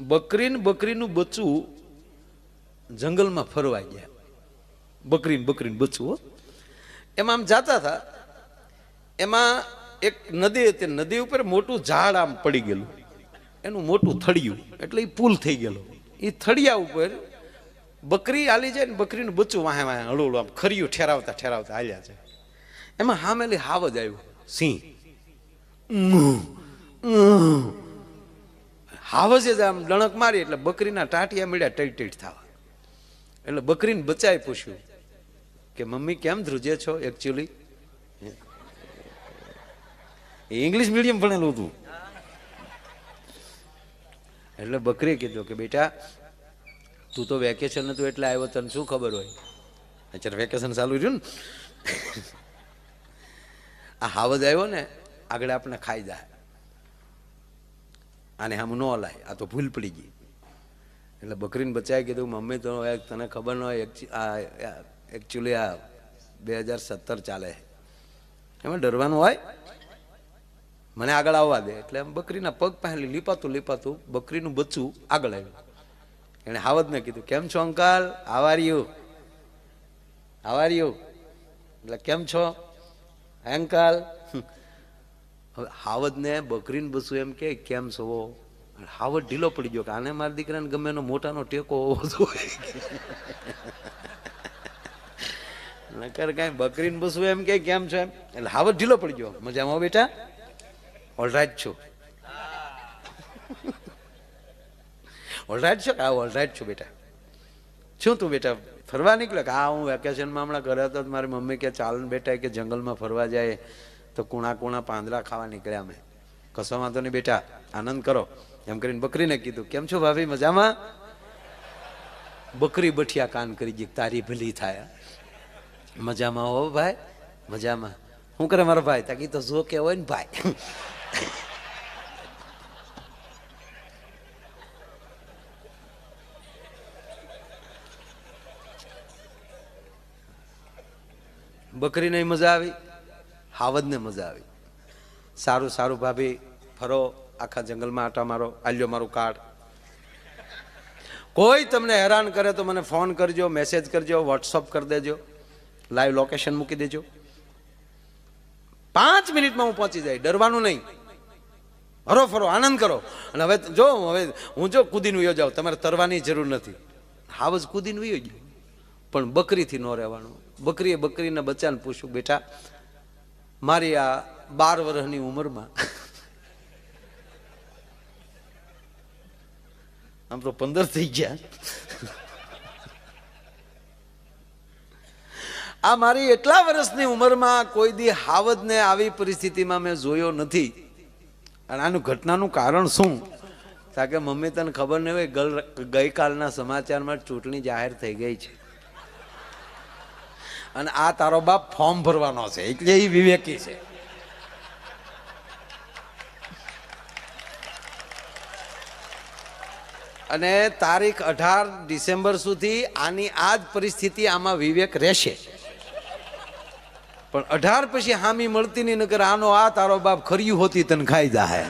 બકરી ને બકરીનું બચ્ચું જંગલમાં ફરવા ગયા. બકરી ને બકરીનું બચ્ચું. એમાં આમ જાતા હતા. એમાં એક નદી હતી. નદી ઉપર મોટું ઝાડ આમ પડી ગયેલું. એનું મોટું થળિયું. એટલે એ પુલ થઈ ગયેલો. એ થળિયા ઉપર બકરી આલી જાય ને બકરીનું બચ્ચું વાહે વાહે હળું આમ ખરિયું ઠેરાવતા ઠેરાવતા હાલ્યા છે. એમાં હામેલી હાવ જ આવ્યું. સિંહ. હાવજે જ આમ ડણક મારી એટલે બકરીના ટાટિયા મળ્યા ટેટ ટેટ થવા. એટલે બકરીને બચાવી પૂછ્યું કે, મમ્મી, કેમ ધ્રુજે છો એકચ્યુઅલી ઇંગ્લિશ મીડિયમ ભણેલું હતું. એટલે બકરીએ કીધું કે, બેટા, તું તો વેકેશન હતું એટલે આવ્યો, તને શું ખબર હોય? અત્યારે વેકેશન ચાલુ રહ્યું ને. આ હાવજ આવ્યો ને, આગળ આપણે ખાઈ જાય. આને આમ ન હલાય આ તો ભૂલ પડી ગઈ. એટલે બકરીને બચાવી કીધું, મમ્મી, તો એક તને ખબર ન હોય આ એકચ્યુઅલી આ બે હજાર સત્તર ચાલે એમાં ડરવાનું હોય? મને આગળ આવવા દે. એટલે આમ બકરીના પગ પાસે લીપાતું લીપાતું બકરીનું બચ્ચું આગળ આવ્યું. એણે હાવદને કીધું, કેમ છો અંકલ? આવાર્યું આવાર્યું એટલે, કેમ છો? અંકલ? હવે હાવદને બકરીને બસું એમ કે, કેમ છો? હાવદ ઢીલો પડી ગયો કે, આને મારા દીકરાને ગમે એનો મોટાનો ટેકો હોવો જોઈએ. નકર કાંઈ બકરીને બસું એમ કે, કેમ છો? એમ. એટલે હાવદ ઢીલો પડી ગયો. મજામાં બેટા? ઓલરાઈટ છું. ઓલરાઈટ છો? હા ઓલરાઈટ છું બેટા. શું તું બેટા ફરવા નીકળ્યો? કે હા હું વેકેશનમાં હમણાં હતો તો મારી મમ્મી કે, ચાલ ને બેટા કે જંગલમાં ફરવા જાય. તો કુણા કુણા પાંદડા ખાવા નીકળ્યા અમે. કશો વાંધો નહીં બેટા, આનંદ કરો. એમ કરીને બકરીને કીધું, કેમ છો ભાભી, મજામાં? બકરી બઠિયા કાન કરી ગઈ, તારી ભલી થાય. મજામાં હો ભાઈ, મજામાં. શું કરે મારો ભાઈ? તાકી તો જો કે હોય ને ભાઈ. બકરીને મજા આવી. હાવદને મજા આવી. સારું સારું ભાભી, ફરો આખા જંગલમાં આટા મારો, આલ્યો મારું કાર્ડ. કોઈ તમને હેરાન કરે તો મને ફોન કરજો, મેસેજ કરજો, વોટ્સઅપ કરી દેજો, લાઈવ લોકેશન મૂકી દેજો. પાંચ મિનિટમાં હું પહોંચી જાય, ડરવાનું નહીં. હરો ફરો, આનંદ કરો. અને હવે જો, હવે હું જો કૂદીને વયો જાઉં તમારે તરવાની જરૂર નથી. હાવજ કૂદીને વયો ગયો પણ બકરીથી ન રહેવાનું. બકરીએ બકરીના બચ્ચાને પૂછ્યું, બેટા મારી આ બાર વર્ષની ઉંમરમાં. આમ તો પંદર થઈ ગયા. આ મારી એટલા વર્ષની ઉંમરમાં કોઈ દી હાવદને આવી પરિસ્થિતિમાં મેં જોયો નથી. અને આનું ઘટનાનું કારણ શું? કારણ કે મમ્મી તને ખબર નહીં હોય ગઈકાલના સમાચારમાં ચૂંટણી જાહેર થઈ ગઈ છે. અને આ તારો બાપ ફોર્મ ભરવાનો છે, એટલે એ વિવેકી છે. અને તારીખ અઢાર ડિસેમ્બર સુધી આની આ જ પરિસ્થિતિ આમાં વિવેક રહેશે. પણ અઢાર પછી હામી મળતી નહીં નગર આનો આ તારો બાપ ખર્યું હોતી તને ખાઈ જાહે.